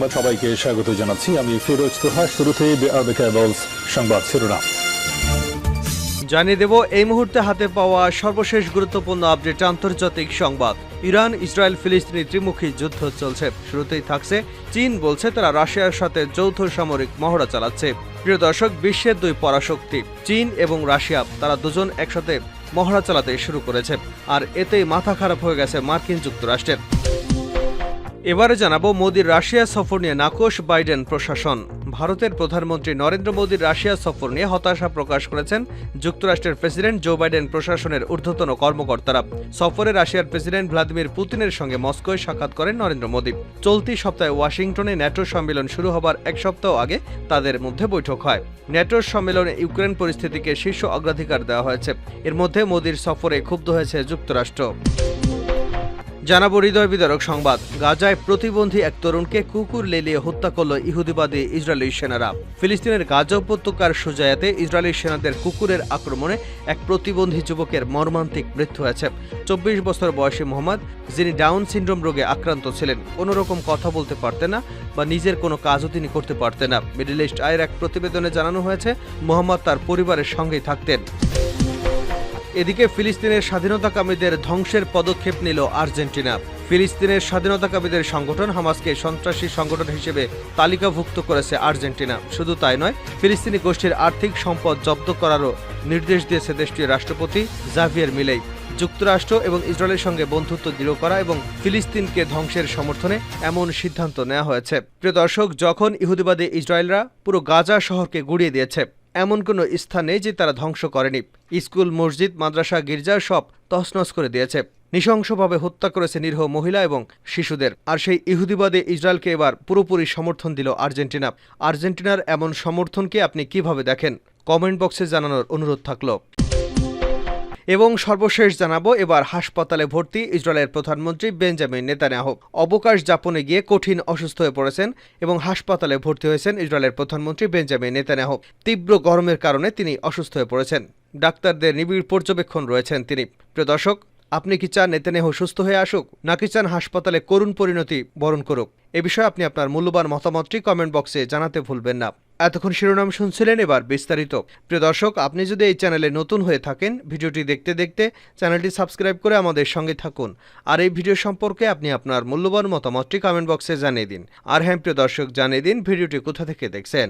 সংবাদ সবাইকে স্বাগত জানাচ্ছি। আমি ফিরোজ তোহা কেবলস সংবাদ শিরোনাম। জানিয়ে দেব, এই মুহূর্তে হাতে পাওয়া সর্বশেষ গুরুত্বপূর্ণ আপডেট, আন্তর্জাতিক সংবাদ। ইরান, ইসরায়েল, ফিলিস্তিনি ত্রিমুখী যুদ্ধ চলছে। শুরুতেই থাকছে, চীন বলছে তারা রাশিয়ার সাথে যৌথ সামরিক মহড়া চালাচ্ছে। প্রিয় দর্শক, বিশ্বের দুই পরাশক্তি, চীন এবং রাশিয়া, তারা দুজন একসাথে মহড়া চালাতে শুরু করেছে। আর এতেই মাথা খারাপ হয়ে গেছে মার্কিন যুক্তরাষ্ট্রের। এবারে জানাব মোদির রাশিয়া সফর নিয়ে নাকশ বাইডেন প্রশাসন। ভারতের প্রধানমন্ত্রী নরেন্দ্র মোদীর রাশিয়া সফর নিয়ে হতাশা প্রকাশ করেছেন যুক্তরাষ্ট্রের প্রেসিডেন্ট জো বাইডেন প্রশাসনের ঊর্ধ্বতন কর্মকর্তারা। সফরে রাশিয়ার প্রেসিডেন্ট ভ্লাদিমির পুতিনের সঙ্গে মস্কোয় সাক্ষাৎ করেন নরেন্দ্র মোদী। চলতি সপ্তাহে ওয়াশিংটনে ন্যাটো সম্মেলন শুরু হবার এক সপ্তাহ আগে তাদের মধ্যে বৈঠক হয়। ন্যাটোর সম্মেলনে ইউক্রেন পরিস্থিতিকে শীর্ষ অগ্রাধিকার দেওয়া হয়েছে। এর মধ্যে মোদীর সফরে ক্ষুব্ধ হয়েছে যুক্তরাষ্ট্র। জানাব হৃদয় বিদারক সংবাদ। গাজায় প্রতিবন্ধী এক তরুণকে কুকুর লেলিয়ে হত্যা করল ইহুদিবাদী ইসরায়েলি সেনারা। ফিলিস্তিনের গাজা উপত্যকার সুজায়াতে ইসরায়েলি সেনাদের কুকুরের আক্রমণে এক প্রতিবন্ধী যুবকের মর্মান্তিক মৃত্যু হয়েছে। চব্বিশ বছর বয়সী মোহাম্মদ, যিনি ডাউন সিন্ড্রোম রোগে আক্রান্ত ছিলেন কোনো রকম কথা বলতে পারতেন না বা নিজের কোনো কাজও তিনি করতে পারতেন না। মিডল ইস্ট আয়ের এক প্রতিবেদনে জানানো হয়েছে, মোহাম্মদ তার পরিবারের সঙ্গেই থাকতেন। এদিকে ফিলিস্তিনের স্বাধীনতাকামীদের ধ্বংসের পদক্ষেপ নিল আর্জেন্টিনা। ফিলিস্তিনের স্বাধীনতাকামীদের সংগঠন হামাসকে সন্ত্রাসী সংগঠন হিসেবে তালিকাভুক্ত করেছে আর্জেন্টিনা। শুধু তাই নয়, ফিলিস্তিনি গোষ্ঠীর আর্থিক সম্পদ জব্দ করারও নির্দেশ দিয়েছে দেশটির রাষ্ট্রপতি জাভিয়ার মিলেই। যুক্তরাষ্ট্র এবং ইসরায়েলের সঙ্গে বন্ধুত্ব দৃঢ় করা এবং ফিলিস্তিনকে ধ্বংসের সমর্থনে এমন সিদ্ধান্ত নেওয়া হয়েছে। প্রিয় দর্শক, যখন ইহুদিবাদী ইসরায়েলরা পুরো গাজা শহরকে গুড়িয়ে দিয়েছে এমন কোনো স্থান নেই যে তারা ধ্বংস করেনি। স্কুল, মসজিদ, মাদ্রাসা, গির্জা সব তছনছ করে দিয়েছে। নৃশংসভাবে হত্যা করেছে নিরীহ মহিলা এবং শিশুদের। আর সেই ইহুদিবাদে ইসরায়েলকে এবার পুরোপুরি সমর্থন দিল আর্জেন্টিনা। আর্জেন্টিনার এমন সমর্থনকে আপনি কীভাবে দেখেন? কমেন্ট বক্সে জানানোর অনুরোধ থাকল। এবং সর্বশেষ জানাব, এবার হাসপাতালে ভর্তি ইসরায়েলের প্রধানমন্ত্রী বেঞ্জামিন নেতানিয়াহ। অবকাশ যাপনে গিয়ে কঠিন অসুস্থ হয়ে পড়েছেন এবং হাসপাতালে ভর্তি হয়েছেন ইসরায়েলের প্রধানমন্ত্রী বেঞ্জামিন নেতানিয়াহ। তীব্র গরমের কারণে তিনি অসুস্থ হয়ে পড়েছেন। ডাক্তারদের নিবিড় পর্যবেক্ষণ রয়েছেন তিনি। প্রিয় দর্শক, আপনি কি চান নেতানিয়াহ সুস্থ হয়ে আসুক? নাকি চান হাসপাতালে করুণ পরিণতি বরণ করুক? এ বিষয়ে আপনি আপনার মূল্যবান মতামতটি কমেন্ট বক্সে জানাতে ভুলবেন না। এতক্ষণ শিরোনাম শুনছিলেন এবার বিস্তারিত। প্রিয় দর্শক, আপনি যদি এই চ্যানেলে নতুন হয়ে থাকেন, ভিডিওটি দেখতে দেখতে চ্যানেলটি সাবস্ক্রাইব করে আমাদের সঙ্গে থাকুন। আর এই ভিডিও সম্পর্কে আপনি আপনার মূল্যবান মতামতটি কমেন্ট বক্সে জানিয়ে দিন। আর হ্যাঁ প্রিয় দর্শক, জানিয়ে দিন ভিডিওটি কোথা থেকে দেখছেন।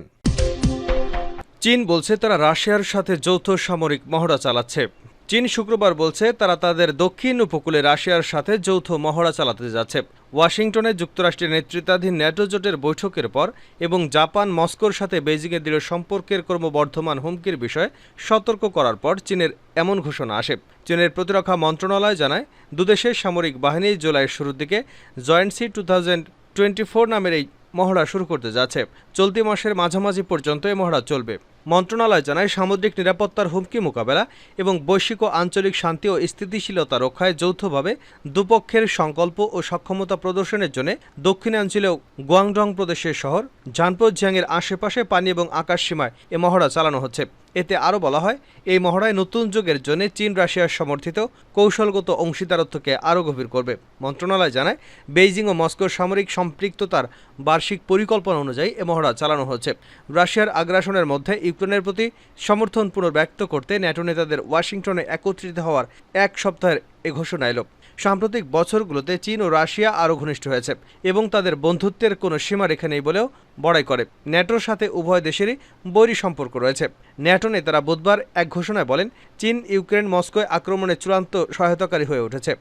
চীন বলছে তারা রাশিয়ার সাথে যৌথ সামরিক মহড়া চালাচ্ছে। চীন শুক্রবার বলছে তারা তাদের দক্ষিণ উপকূলে রাশিয়ার সাথে যৌথ মহড়া চালাতে যাচ্ছে। ওয়াশিংটনে যুক্তরাষ্ট্রের নেতৃত্বাধীন ন্যাটো জোটের বৈঠকের পর এবং জাপান মস্কোর সাথে বেজিংয়ের দৃঢ় সম্পর্কের ক্রমবর্ধমান হুমকির বিষয়ে সতর্ক করার পর চীনের এমন ঘোষণা আসে। চীনের প্রতিরক্ষা মন্ত্রণালয় জানায়, দুদেশের সামরিক বাহিনী জুলাইয়ের শুরুর দিকে joint sea two thousand twenty four নামের এই মহড়া শুরু করতে যাচ্ছে। চলতি মাসের মাঝামাঝি পর্যন্ত এই মহড়া চলবে। মন্ত্রণালয় জানায়, সামুদ্রিক নিরাপত্তার হুমকি মোকাবেলা এবং বৈশ্বিক ও আঞ্চলিক শান্তি ও স্থিতিশীলতা রক্ষায় যৌথভাবে দুপক্ষের সংকল্প ও সক্ষমতা প্রদর্শনের জন্য দক্ষিণাঞ্চলীয় গুয়াংডং প্রদেশের শহর, জানপো জিয়াংয়ের আশেপাশে পানি এবং আকাশ সীমায় এ মহড়া চালানো হচ্ছে। এতে আরও বলা হয়, এই মহড়ায় নতুন যুগের জন্য চীন রাশিয়ার সমর্থিত কৌশলগত অংশীদারত্বকে আরও গভীর করবে। মন্ত্রণালয় জানায়, বেইজিং ও মস্কোর সামরিক সম্পৃক্ততার বার্ষিক পরিকল্পনা অনুযায়ী এ মহড়া চালানো হচ্ছে। রাশিয়ার আগ্রাসনের মধ্যে ইউক্রেনের প্রতি সমর্থন পুনর্ব্যক্ত করতে ন্যাটো নেতাদের ওয়াশিংটনে একত্রিত হওয়ার এক সপ্তাহের এ ঘোষণা এলো। সাম্প্রতিক বছরগুলোতে চীন ও রাশিয়া আরও ঘনিষ্ঠ হয়েছে এবং তাদের বন্ধুত্বের কোনো সীমা সীমারেখা নেই বলেও বড়াই করে। ন্যাটোর সাথে উভয় দেশেরই বৈরী সম্পর্ক রয়েছে। ন্যাটো নেতারা বুধবার এক ঘোষণায় বলেন, চীন ইউক্রেন মস্কোয় আক্রমণে চূড়ান্ত সহায়তাকারী হয়ে উঠেছে।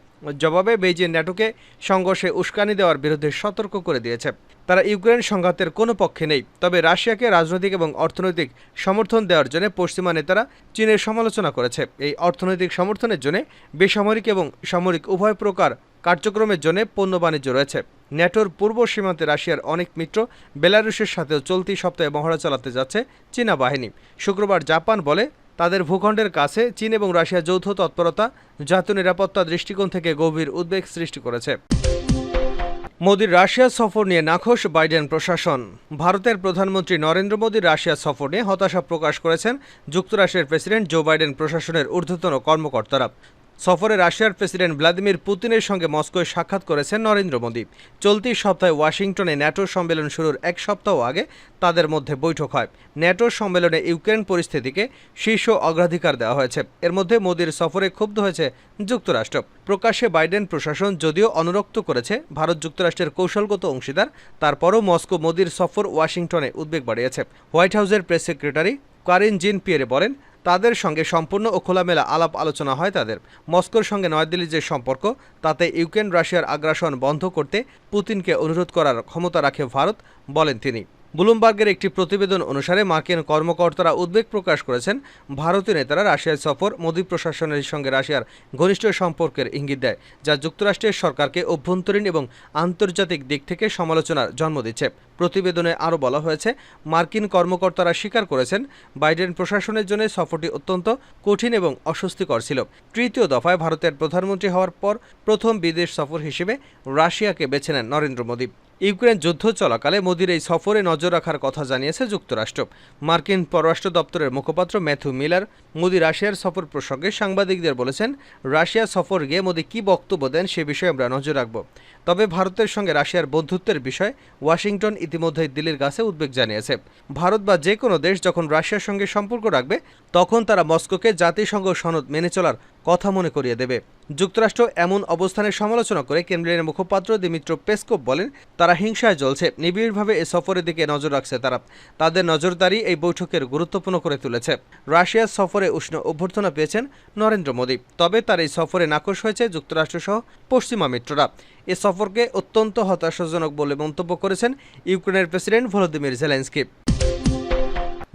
জবাবে বেইজিং ন্যাটোকে সংঘর্ষে উস্কানি দেওয়ার বিরুদ্ধে সতর্ক করে দিয়েছে। তারা ইউক্রেন সংঘাতের কোনো পক্ষে নেই, তবে রাশিয়াকে রাজনৈতিক এবং অর্থনৈতিক সমর্থন দেওয়ার জন্য পশ্চিমা নেতারা চীনের সমালোচনা করেছে। এই অর্থনৈতিক সমর্থনের জন্য বেসামরিক এবং সামরিক উভয় প্রকার কার্যক্রমের জন্য পণ্য বাণিজ্য রয়েছে। ন্যাটোর পূর্ব সীমান্তে রাশিয়ার অনেক মিত্র বেলারুশের সাথেও চলতি সপ্তাহে মহড়া চালাতে যাচ্ছে চীনা বাহিনী। শুক্রবার জাপান বলে, তাদের ভূখণ্ডের কাছে চীন এবং রাশিয়া যৌথ তৎপরতা, জাতীয় নিরাপত্তা দৃষ্টিকোণ থেকে গভীর উদ্বেগ সৃষ্টি করেছে। মোদীর রাশিয়া সফর নিয়ে নাখোশ বাইডেন প্রশাসন। ভারতের প্রধানমন্ত্রী নরেন্দ্র মোদীর রাশিয়া সফর নিয়ে হতাশা প্রকাশ করেছেন যুক্তরাষ্ট্রের প্রেসিডেন্ট জো বাইডেন প্রশাসনের ঊর্ধ্বতন কর্মকর্তারা। সফরে রাশিয়ার প্রেসিডেন্ট ভ্লাদিমির পুতিনের সঙ্গে মস্কোয় সাক্ষাৎ করেছেন নরেন্দ্র মোদী। চলতি সপ্তাহে ওয়াশিংটনে ন্যাটো সম্মেলন শুরুর এক সপ্তাহ আগে তাদের মধ্যে বৈঠক হয়। ন্যাটো সম্মেলনে ইউক্রেন পরিস্থিতিকে শীর্ষ অগ্রাধিকার দেওয়া হয়েছে। এর মধ্যে মোদীর সফরে ক্ষুব্ধ হয়েছে যুক্তরাষ্ট্র। প্রকাশ্যে বাইডেন প্রশাসন যদিও অনুরক্ত করেছে, ভারত যুক্তরাষ্ট্রের কৌশলগত অংশীদার, তারপরও মস্কো মোদীর সফর ওয়াশিংটনে উদ্বেগ বাড়িয়েছে। হোয়াইট হাউসের press secretary Karine Jean Pierre বলেন তাদের সঙ্গে সম্পূর্ণ ও খোলামেলা আলাপ আলোচনা হয় তাদের। মস্কোর সঙ্গে নয়াদিল্লির যে সম্পর্ক, তাতে ইউক্রেন, রাশিয়ার আগ্রাসন বন্ধ করতে পুতিনকে অনুরোধ করার ক্ষমতা রাখে ভারত, বলেন তিনি। ব্লুমবার্গের একটি প্রতিবেদন অনুসারে মার্কিন কর্মকর্তারা উদ্বেগ প্রকাশ করেছেন, ভারতীয় নেতারা রাশিয়ার সফর মোদী প্রশাসনের সঙ্গে রাশিয়ার ঘনিষ্ঠ সম্পর্কের ইঙ্গিত দেয়, যা যুক্তরাষ্ট্রের সরকারকে অভ্যন্তরীণ এবং আন্তর্জাতিক দিক থেকে সমালোচনার জন্ম দিচ্ছে। প্রতিবেদনে আরও বলা হয়েছে, মার্কিন কর্মকর্তারা স্বীকার করেছেন, বাইডেন প্রশাসনের জন্য সফরটি অত্যন্ত কঠিন এবং অস্বস্তিকর ছিল। তৃতীয় দফায় ভারতের প্রধানমন্ত্রী হওয়ার পর প্রথম বিদেশ সফর হিসেবে রাশিয়াকে বেছে নেন নরেন্দ্র মোদী। ইউক্রেন যুদ্ধ চলাকালে মোদির এই সফরে নজর রাখার কথা জানিয়েছে যুক্তরাষ্ট্র। মার্কিন পররাষ্ট্র দপ্তরের মুখপাত্র ম্যাথু মিলার মোদি রাশিয়ার সফর প্রসঙ্গে সাংবাদিকদের বলেছেন, রাশিয়া সফর গিয়ে মোদি কী বক্তব্য দেন সে বিষয়ে আমরা নজর রাখব। তবে ভারতের সঙ্গে রাশিয়ার বন্ধুত্বের বিষয়ে ওয়াশিংটন ইতিমধ্যেই দিল্লির কাছে উদ্বেগ জানিয়েছে। ভারত বা যে কোনো দেশ যখন রাশিয়ার সঙ্গে সম্পর্ক রাখবে, তখন তারা মস্কোকে জাতিসংঘ সনদ মেনে চলার কথা মনে করিয়ে দেবে। যুক্তরাষ্ট্র এমন অবস্থানের সমালোচনা করে কেন্দ্রের মুখপাত্র দিমিত্র পেসকোভ বলেন, তারা হিংসায় জ্বলছে, নিবিড়ভাবে এ সফরের দিকে নজর রাখছে তারা। তাদের নজরদারি এই বৈঠকের গুরুত্বপূর্ণ করে তুলেছে। রাশিয়ার সফরে উষ্ণ অভ্যর্থনা পেয়েছেন নরেন্দ্র মোদী, তবে তার এই সফরে নাকশ হয়েছে যুক্তরাষ্ট্রসহ পশ্চিমা মিত্ররা। এ সফরকে অত্যন্ত হতাশাজনক বলে মন্তব্য করেছেন ইউক্রেনের প্রেসিডেন্ট ভলোদিমির জেলেন্সকি।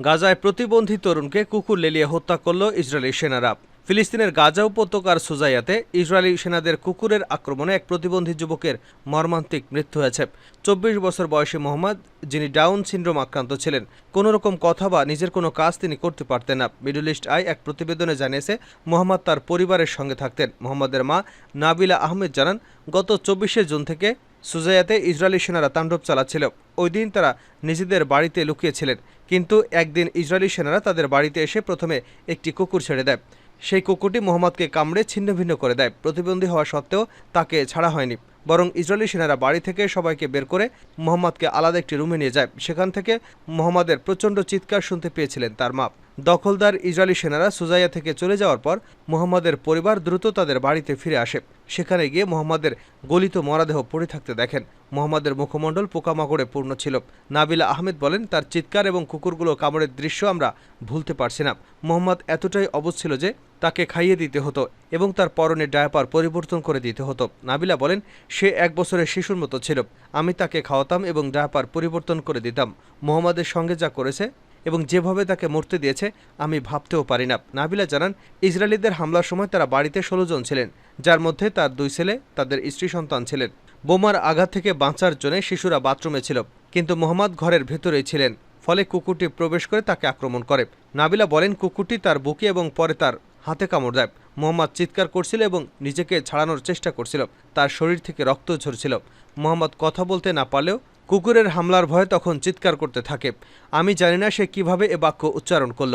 গাজায় প্রতিবন্ধী তরুণকে কুকুর লেলিয়ে হত্যা করল ইসরায়েলি সেনারা। ফিলিস্তিনের গাজা উপত্যকার সুজাইয়াতে ইসরায়েলি সেনাদের কুকুরের আক্রমণে এক প্রতিবন্ধী যুবকের মর্মান্তিক মৃত্যু হয়েছে। চব্বিশ বছর বয়সী মোহাম্মদ, যিনি ডাউন সিন্ড্রোম আক্রান্ত ছিলেন, কোনো রকম কথা বা নিজের কোনো কাজ তিনি করতে পারতেন না। মিডল ইস্ট আই এক প্রতিবেদনে জানিয়েছে, মোহাম্মদ তার পরিবারের সঙ্গে থাকতেন। মোহাম্মদের মা নাবিলা আহমেদ জানান, গত চব্বিশে জুন থেকে সুজাইয়াতে ইসরায়েলি সেনারা তাণ্ডব চালাচ্ছিল। ওই দিন তারা নিজেদের বাড়িতে লুকিয়েছিলেন। কিন্তু একদিন ইসরায়েলি সেনারা তাদের বাড়িতে এসে প্রথমে একটি কুকুর ছেড়ে দেয়। সেই কুকুরটি মোহাম্মদকে কামড়ে ছিন্নভিন্ন করে দেয়। প্রতিবন্ধী হওয়া সত্ত্বেও তাকে ছাড়া হয়নি। বরং ইসরায়েলি সেনারা বাড়ি থেকে সবাইকে বের করে মোহাম্মদকে আলাদা একটি রুমে নিয়ে যায়। সেখান থেকে মোহাম্মদের প্রচণ্ড চিৎকার শুনতে পেয়েছিলেন তার মা। দখলদার ইসরায়েলি সেনারা সুজাইয়া থেকে চলে যাওয়ার পর মোহাম্মদের পরিবার দ্রুত তাদের বাড়িতে ফিরে আসে। সেখানে গিয়ে মোহাম্মদের গলিত মরাদেহ পড়ে থাকতে দেখেন। মোহাম্মদের মুখমণ্ডল পোকামাকড়ে পূর্ণ ছিল। নাবিলা আহমেদ বলেন, তার চিৎকার এবং কুকুরগুলো কামড়ের দৃশ্য আমরা ভুলতে পারছি না। মোহাম্মদ এতটাই অবুঝ ছিল যে তাকে খাইয়ে দিতে হতো এবং তার পরনে ডায়াপার পরিবর্তন করে দিতে হতো। নাবিলা বলেন, সে এক বছরের শিশুর মতো ছিল। আমি তাকে খাওয়াতাম এবং ডায়াপার পরিবর্তন করে দিতাম। মোহাম্মদের সঙ্গে যা করেছে এবং যেভাবে তাকে মরতে দিয়েছে, আমি ভাবতেও পারি না। নাবিলা জানান, ইসরায়েলিদের হামলার সময় তারা বাড়িতে ষোলো জন ছিলেন, যার মধ্যে তার দুই ছেলে, তাদের স্ত্রী সন্তান ছিলেন। বোমার আঘাত থেকে বাঁচার জন্য শিশুরা বাথরুমে ছিল, কিন্তু মোহাম্মদ ঘরের ভেতরেই ছিলেন, ফলে কুকুরটি প্রবেশ করে তাকে আক্রমণ করে। নাবিলা বলেন, কুকুরটি তার বুকে এবং পরে তার হাতে কামড় দেয়। মোহাম্মদ চিৎকার করছিল এবং নিজেকে ছাড়ানোর চেষ্টা করছিল। তার শরীর থেকে রক্ত ঝরছিল। মোহাম্মদ কথা বলতে না পারলেও কুকুরের হামলার ভয়ে তখন চিৎকার করতে থাকে। আমি জানি না সে কীভাবে এ বাক্য উচ্চারণ করল।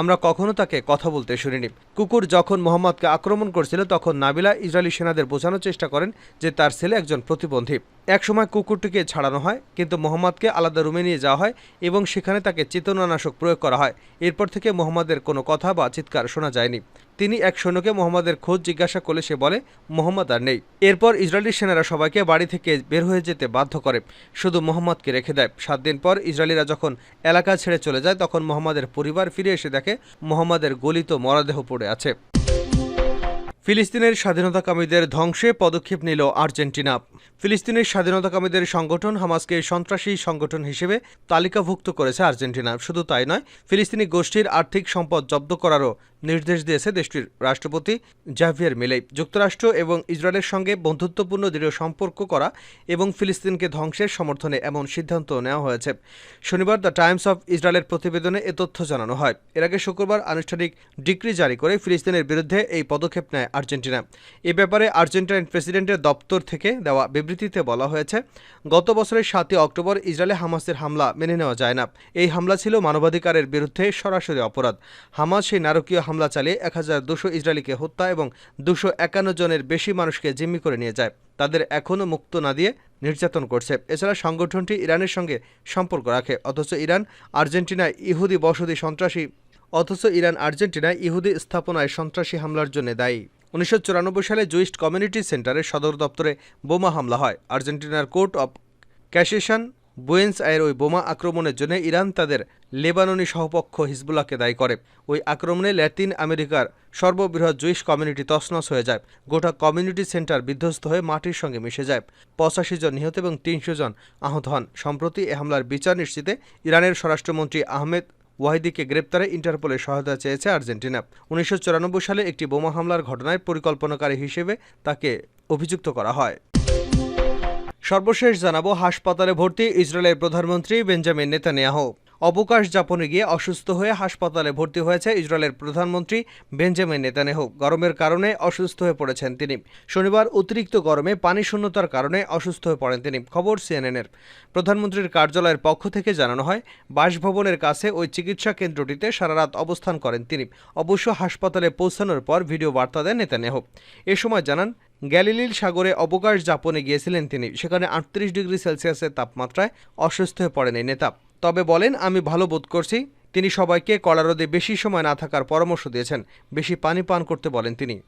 আমরা কখনো তাকে কথা বলতে শুনিনি। কুকুর যখন মোহাম্মদকে আক্রমণ করছিল, তখন নাবিলা ইসরায়েলি সেনাদের বোঝানোর চেষ্টা করেন যে তার ছেলে একজন প্রতিবন্ধী। একসময় কুকুরটিকে ছাড়ানো হয়, কিন্তু মোহাম্মদকে আলাদা রুমে নিয়ে যাওয়া হয় এবং সেখানে তাকে চেতনানাশক প্রয়োগ করা হয়। এরপর থেকে মোহাম্মদের কোনো কথা বা চিৎকার শোনা যায়নি। তিনি এক সৈন্যকে মোহাম্মদের খোঁজ জিজ্ঞাসা করলে সে বলে, মোহাম্মদ আর নেই। এরপর ইসরায়েলি সেনারা সবাইকে বাড়ি থেকে বের হয়ে যেতে বাধ্য করে, শুধু মোহাম্মদকে রেখে দেয়। সাত দিন পর ইসরায়েলিরা যখন এলাকা ছেড়ে চলে যায়, তখন মোহাম্মদের পরিবার ফিরে এসে দেখে মোহাম্মদের গলিত মরদেহ পড়ে আছে। ফিলিস্তিনের স্বাধীনতাকামীদের ধ্বংসে পদক্ষেপ নিল আর্জেন্টিনা। ফিলিস্তিনের স্বাধীনতাকামীদের সংগঠন হামাসকে সন্ত্রাসী সংগঠন হিসেবে তালিকাভুক্ত করেছে আর্জেন্টিনা। শুধু তাই নয়, ফিলিস্তিনি গোষ্ঠীর আর্থিক সম্পদ জব্দ করারও নির্দেশ দিয়েছে দেশটির রাষ্ট্রপতি জাভিয়ার মিলেই। যুক্তরাষ্ট্র এবং ইসরায়েলের সঙ্গে বন্ধুত্বপূর্ণ দৃঢ় সম্পর্ক করা এবং ফিলিস্তিনকে ধ্বংসের সমর্থনে এমন সিদ্ধান্ত নেওয়া হয়েছে। শনিবার দ্য টাইমস অফ ইসরায়েলের প্রতিবেদনে এ তথ্য জানানো হয়। এর আগে শুক্রবার আনুষ্ঠানিক ডিক্রি জারি করে ফিলিস্তিনের বিরুদ্ধে এই পদক্ষেপ নেয় আর্জেন্টিনা। এ ব্যাপারে আর্জেন্টাইন প্রেসিডেন্টের দপ্তর থেকে দেওয়া বিবৃতিতে বলা হয়েছে, গত বছরের সাতই অক্টোবর ইসরায়েলে হামাসের হামলা মেনে নেওয়া যায় না। এই হামলা ছিল মানবাধিকারের বিরুদ্ধে সরাসরি অপরাধ। হামাস সেই নারকীয় হামলা চালিয়ে এক হাজার দুশো ইসরায়েলিকে হত্যা এবং দুশো একান্ন জনের বেশি মানুষকে জিম্মি করে নিয়ে যায়। তাদের এখনও মুক্ত না দিয়ে নির্যাতন করছে। এছাড়া সংগঠনটি ইরানের সঙ্গে সম্পর্ক রাখে। অথচ ইরান আর্জেন্টিনায় ইহুদি বসতি সন্ত্রাসী, অথচ ইরান আর্জেন্টিনায় ইহুদি স্থাপনায় সন্ত্রাসী হামলার জন্য দায়ী। উনিশশো চুরানব্বই সালে জুইস্ট কমিউনিটি সেন্টারের সদর দপ্তরে বোমা হামলা হয়। আর্জেন্টিনার কোর্ট অব ক্যাসেশন বুয়েন্স আয়ের ওই বোমা আক্রমণের জন্য ইরান তাদের লেবাননি সহপক্ষ হিজবুল্লাহকে দায়ী করে। ওই আক্রমণে ল্যাতিন আমেরিকার সর্ববৃহৎ জুইশ কমিউনিটি তছনছ হয়ে যায়। গোটা কমিউনিটি সেন্টার বিধ্বস্ত হয়ে মাটির সঙ্গে মিশে যায়। পঁচাশি জন নিহত এবং তিনশো জন আহত হন। সম্প্রতি এ হামলার বিচার নিশ্চিতে ইরানের স্বরাষ্ট্রমন্ত্রী আহমেদ ওয়াহিদিকে গ্রেপ্তারে ইন্টারপোলের সহায়তা চেয়েছে আর্জেন্টিনা। উনিশশো চুরানব্বই সালে একটি বোমা হামলার ঘটনায় পরিকল্পনাকারী হিসেবে তাকে অভিযুক্ত করা হয়। সর্বশেষ জানাব, হাসপাতালে ভর্তি ইসরায়েলের প্রধানমন্ত্রী বেঞ্জামিন নেতানিয়াহু। অবকাশ যাপনে গিয়ে অসুস্থ হয়ে হাসপাতালে ভর্তি হয়েছে ইসরায়েলের প্রধানমন্ত্রী বেঞ্জামিন নেতানিয়াহু। গরমের কারণে অসুস্থ হয়ে পড়েছেন তিনি। শনিবার অতিরিক্ত গরমে পানি শূন্যতার কারণে অসুস্থ হয়ে পড়েন তিনি। খবর সিএনএনের। প্রধানমন্ত্রীর কার্যালয়ের পক্ষ থেকে জানানো হয়, বাসভবনের কাছে ওই চিকিৎসা কেন্দ্রটিতে সারারাত অবস্থান করেন তিনি। অবশ্য হাসপাতালে পৌঁছানোর পর ভিডিও বার্তা দেন নেতানিয়াহু। এ সময় জানান গ্যালিলিল সাগরে অবকাশ যাপনে গিয়েছিলেন তিনি। সেখানে আটত্রিশ ডিগ্রি সেলসিয়াসের তাপমাত্রায় অসুস্থ হয়ে পড়েন এই নেতা। তবে বলেন, আমি ভালো বোধ করছি। তিনি সবাইকে কড়া রোদে বেশি সময় না থাকার পরামর্শ দিয়েছেন। বেশি পানি পান করতে বলেন তিনি।